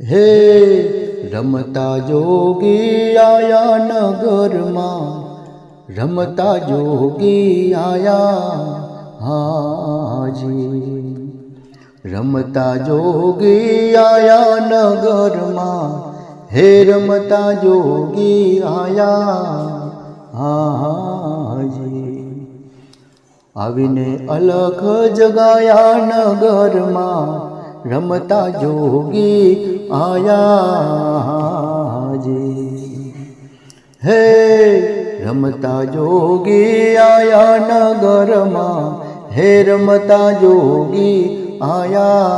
હે રમતા જોગી આયા નગરમાં રમતા જોગી આયા હાજી રમતા જોગી આયા નગરમાં હે રમતા જોગી આયા હાજી આવીને અલખ જગાયા નગરમાં રમતા જોગી આયાજી હે રમતા જોગી આયા નગરમાં હે રમતા જોગી આયાજી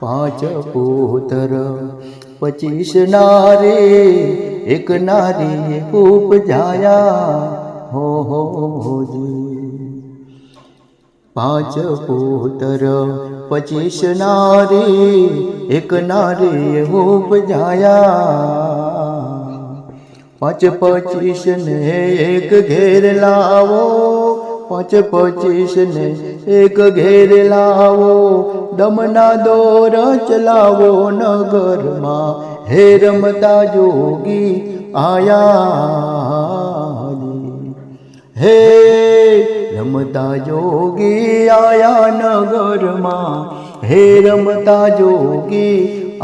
પાંચ પુત્ર પચીસ નારી એક નારી ઉપજાયા હો હો જી પાંચ પુત્ર પચીસ નારી એક નારી ઉપજાયા પાંચ પચીસ ને એક ઘેર લાવો પાંચ પચીસ ને એક ઘેર લાવો દમના દોર ચલાવો નગરમાં હે રમતા જોગી આયા હે રમતા જોગી આયા નગરમાં હે રમતા જોગી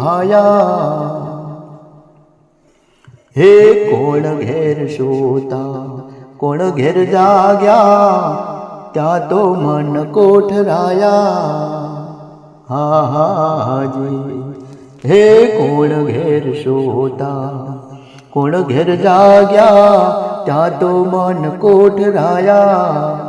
આયા હે કોણ ઘેર શોતા કોણ ઘેર જાગ્યા ત્યાં તો મન કોઠરાયા હા હાજી હે કોણ ઘેર શોતા કોણ ઘેર જાગ્યા ત્યાં તો મન કોઠરાયા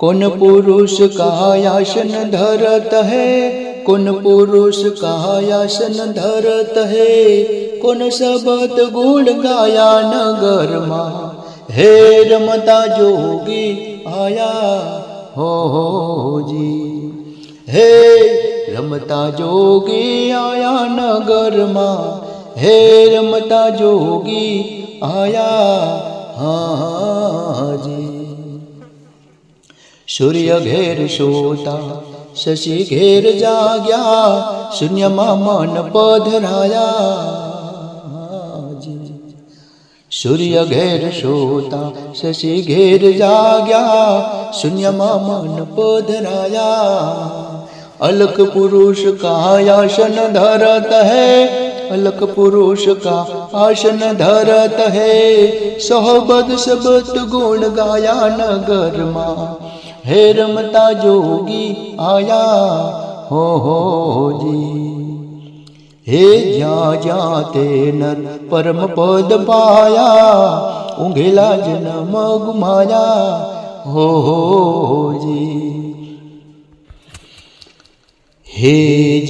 कौन पुरुष कायासन धरत है? कौन पुरुष कायासन धरत है? कौन सबत गुण गाया नगर मा? हे रमता जोगी, आया हो हो जी। हे रमता जोगी, आया नगर मा? हे रमता जोगी, आया हाँ जी। सूर्य घेर सोता शशि घेर जा गया शून्य मन पधराया सूर्य घेर सोता शशि घेर जा गया शून्य मन पधराया अलक पुरुष का आसन धरत है, अलक पुरुष का आसन धरत है। सोहबद सबत गुण गाया नगर माँ। હે રમતા જોગી આયા, હો હોજી હે જ્યાં જ્યાં તે નર પરમ પદ પાયા, ઊંઘેલા જન્મ ગુમાયા હો હોજી હે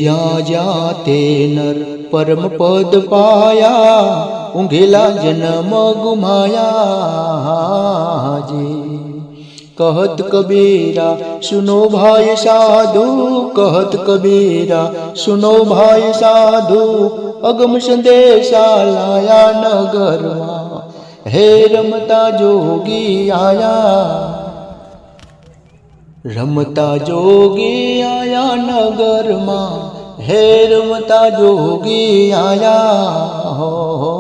જ્યાં જ્યાં તે નર પરમ પદ પાયા, ઊંઘેલા જન્મ ગુમાયા હાજી कहत कबीरा, सुनो भाई साधु, कहत कबीरा, सुनो भाई साधु, अगम संदेशा लाया नगर हे रमता जोगी आया। रमता जोगी आया नगर मा। हे रमता जोगी आया। हो।